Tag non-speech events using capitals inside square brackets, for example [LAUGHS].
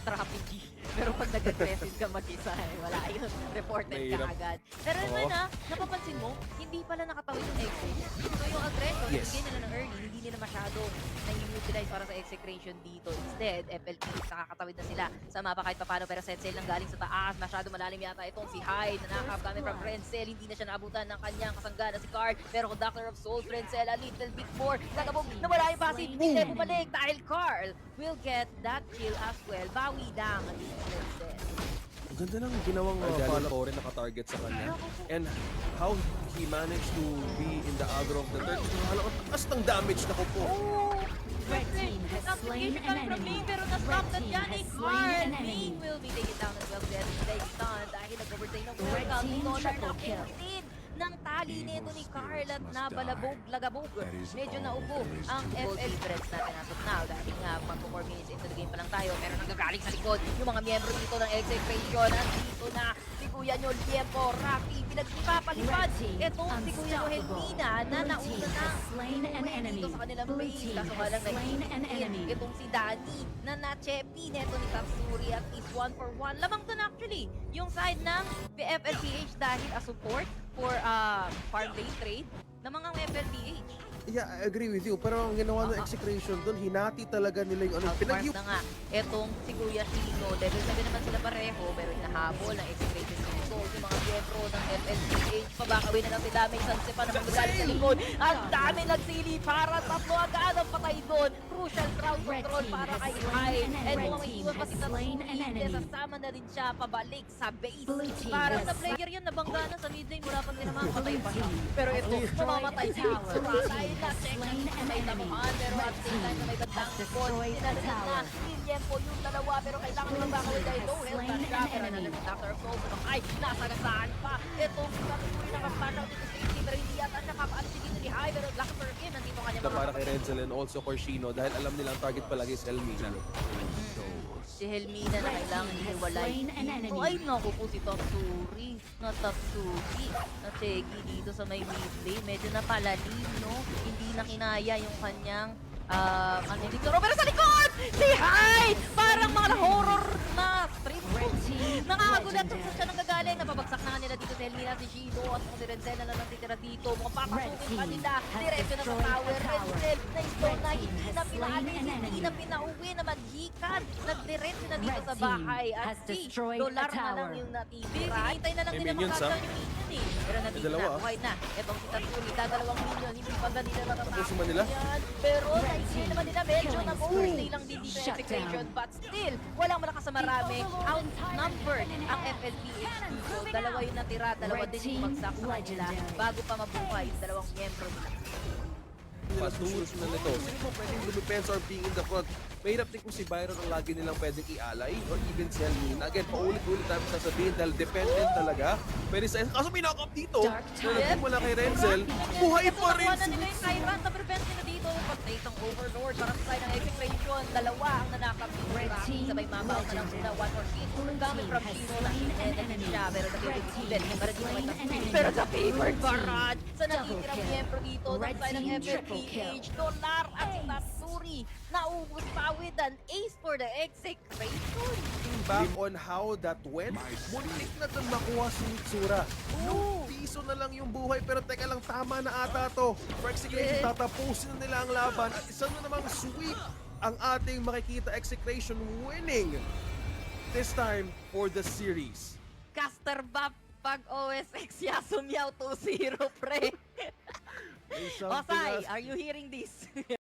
strategy. Pero pag nag-aggressive ka mag-isa, eh, wala yun. Reported ka Mahirap. agad. Pero Oo. naman na, napapansin mo, hindi pala nakatawid yung exit. Yung aggression, Yes. yes. nila ng early, hindi nila masyado na-utilize para sa execration dito. Instead, FLP, nakakatawid na sila sa mapa kahit papano. Pero Setzel lang galing sa taas. Masyado malalim yata itong si Hyde na nakakap kami from Renzel. Hindi na siya naabutan ng kanyang kasanggana si Card. Pero Conductor of Souls, Renzel, a little bit more. Nagabog, nawala yung passive. Hindi na bumalik dahil Carl will get that kill as well. Bawi down ang Renzel. Ang ganda ng ginawang uh, follow Torre nakatarget sa kanya. and how he managed to be in the aggro of the third. Halang ang taas ng damage na ko po. Oh! Red team has slain an enemy. Pero na-stop Red na an enemy. Ming will be taken down as well. They stun dahil nag-overtake ng Red welcome. team triple kill. Ng tali nito ni Carl at nabalabog, lagabog. Medyo naubo ang FL Threads natin as of now dahil nga mag 4 minutes into the game pa lang tayo pero nanggagaling sa likod yung mga miyembro dito ng Execration at dito na si Kuya Nyol Tiempo, Rocky, team etong si Kuya. Mina na nauna na has slain an Win enemy. dito sa kanilang base. Kaso nga lang enemy. Itong si Danny na na-chepi neto ni Tatsuri at is one for one. Lamang dun actually yung side ng FLPH dahil a support for uh, farm lane trade ng mga FLPH. Yeah, I agree with you. Pero ang ginawa ng execration doon, hinati talaga nila yung ano. Pinag na nga. Etong si Kuya Chino, level 7 naman sila pareho, pero hinahabol ng executed Souls, yung mga miyembro ng FLPH. Pabakawin na lang sila, may sanse pa naman magaling sa likod. Ang dami nagsili para tatlo agad ang patay doon. Crucial control para kay an And kung maiiwan pa si enemy. sasama na rin siya pabalik sa base. Parang sa player yun, nabangga na sa mid lane, wala pang tinamaan, Blue patay pa siya. Pero ito, mamamatay a si tower. Suratay na check an may tamuhan, pero at same time na may bandang ball, sinalagyan na. Lilian po yung dalawa, pero kailangan ng bakawin dahil no health na siya, pero enemy. nalagang Doctor of Souls, ano, ay, nasagasaan pa. Ito, si Tatsuri nakapanaw dito sa pero hindi yata siya kapaano si dito ni High, pero lucky for him, nandito kanya na mga para kay Renzel and also Corsino dahil alam nila ang target palagi is Elmina. si Helmina na kailangan hiwalay. Oh, ay naku po si Tatsuri. Na Tatsuki. Na Chegi dito sa may mid lane. Medyo napalalim, no? Hindi na kinaya yung kanyang ah ano dito. Pero sa likod! Si Hyde! Parang mga horror na strip Nakakagulat kung saan siya nanggagaling. Napabagsak na nga nila dito si Helmina, si Shino, at si Renzel na lang natitira dito. Mukhang Red papasukin pa nila. has Diretso na sa tower. tower. Renzel na stone na Red hindi na pinaalis, hindi na pinauwi na maghikan. Nagdiretso na dito Red sa bahay. At si Dolar na lang yung natitira. Hinihintay na lang nila ah. yung minion eh. Pero nandito dalawa, na, ah. buhay na. Etong si Tatsuri, dadalawang minion. Hindi pa ba nila yan? Pero team naman nila medyo nag-overstay spree. lang din dito yung execution. But still, walang malakas sa marami. Outnumbered ang FLPH dito. Dalawa yung natira, dalawa din yung bagsak sa kanila bago pa mabuhay yung dalawang miyembro nila. Pasusunod na nito. Sino mo pwedeng lumipensa or being in the front? Mahirap din kung si Byron ang lagi nilang pwedeng i-ally or even si Elmina. Again, paulit-ulit namin sasabihin dahil dependent talaga. Pwede sa kaso may knock-up dito. Kung wala kay Renzel, buhay pa rin Nakuha na si nila yung Tyrant. Na-prevent nila dito. Pag-take ng Overlord para sa side ng. Dalawa ang nanakap ni Red Rocky. team Sabay mabaw na lang sila. One more hit. Gamit team from slain an Nakikita enemy. siya. Pero Red nakikinig team din. has Para dito slain may an Tatsuri. enemy. Pero sa favored Red team barrage. Sa kill. miyembro dito. Ng Red side ng team triple FLPH. Dolar at si Tatsuri. Naubos pa with an ace for the execution. back on how that went. Muntik na doon makuha si Mitsura. Piso na lang yung buhay pero teka lang tama na ata to. For execution, Yes. tatapusin na nila ang laban at isa na namang sweep ang ating makikita execution winning this time for the series. Caster buff pag OSX Yasumiao 2-0 pre. Else- are you hearing this? [LAUGHS]